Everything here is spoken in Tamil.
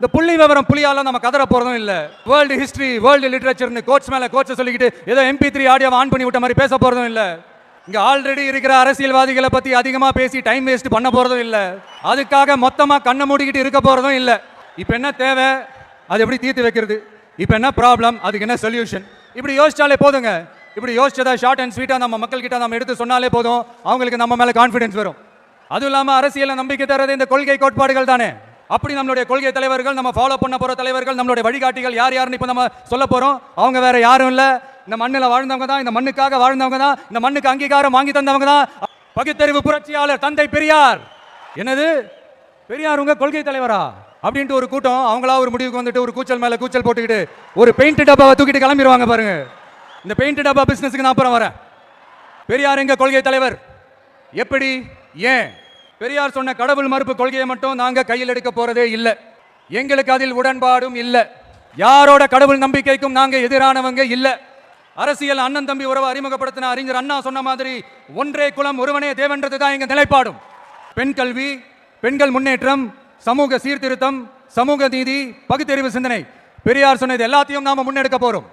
இந்த புள்ளி விவரம் புலியால நம்ம கதற போறதும் இல்ல. வேர்ல்டு ஹிஸ்டரி வேர்ல்டு லிட்ரேச்சர்னு கோட்ஸ் மேல கோச்ச சொல்லிக்கிட்டு ஏதோ எம்பி த்ரீ ஆடியோ ஆன் பண்ணி விட்ட மாதிரி பேச போறதும் இல்ல. இங்க ஆல்ரெடி இருக்கிற அரசியல்வாதிகளை பத்தி அதிகமா பேசி டைம் வேஸ்ட் பண்ண போறதும் இல்ல. அதுக்காக மொத்தமா கண்ணை மூடிக்கிட்டு இருக்க போறதும் இல்ல. இப்போ என்ன தேவை? அது எப்படி தீர்த்து வைக்கிறது? இப்போ என்ன ப்ராப்ளம் அதுக்கு என்ன சொல்யூஷன் இப்படி யோசிச்சாலே போதுங்க. இப்படி யோசிச்சதா ஷார்ட் அண்ட் ஸ்வீட்டா நம்ம மக்கள் கிட்ட நம்ம எடுத்து சொன்னாலே போதும். அவங்களுக்கு நம்ம மேல கான்ஃபிடென்ஸ் வரும். அதுவும் இல்லாமல் அரசியலில் நம்பிக்கை தரது இந்த கொள்கை கோட்பாடுகள் தானே. அப்படி நம்மளுடைய கொள்கை தலைவர்கள் நம்ம ஃபாலோ பண்ண போகிற தலைவர்கள் நம்மளுடைய வழிகாட்டிகள் யார் யாருன்னு இப்போ நம்ம சொல்ல போகிறோம் அவங்க வேற யாரும் இல்லை. இந்த மண்ணில் வாழ்ந்தவங்க தான் இந்த மண்ணுக்காக வாழ்ந்தவங்க தான் இந்த மண்ணுக்கு அங்கீகாரம் வாங்கி தந்தவங்க தான். பகுத்தறிவு புரட்சியாளர் தந்தை பெரியார். என்னது? பெரியார் உங்க கொள்கை தலைவரா? அப்படின்ட்டு ஒரு கூட்டம் அவங்களா ஒரு முடிவுக்கு வந்துட்டு ஒரு கூச்சல் மேல கூச்சல் போட்டுக்கிட்டு ஒரு பெயிண்ட் டப்பாவை தூக்கிட்டு கிளம்பிடுவாங்க பாருங்க. இந்த பெயிண்ட் டப்பா பிசினஸ்க்கு நான் அப்புறம் வரேன். பெரியார் எங்க கொள்கை தலைவர்? எப்படி? ஏன்? பெரியார் சொன்ன கடவுள் மறுப்பு கொள்கையை மட்டும் நாங்க கையில் எடுக்க போறதே இல்லை. எங்களுக்கு அதில் உடன்பாடும் இல்லை. யாரோட கடவுள் நம்பிக்கைக்கும் நாங்க எதிரானவங்க இல்லை. அரசியல் அண்ணன் தம்பி உறவை அறிமுகப்படுத்தின அறிஞர் அண்ணா சொன்ன மாதிரி ஒன்றே குலம் ஒருவனே தேவன்றது தான் எங்க நிலைப்பாடும். பெண் கல்வி பெண்கள் முன்னேற்றம் சமூக சீர்திருத்தம் சமூக நீதி பகுத்தறிவு சிந்தனை. பெரியார் சொன்னது எல்லாத்தையும் நாம முன்னெடுக்க போறோம்.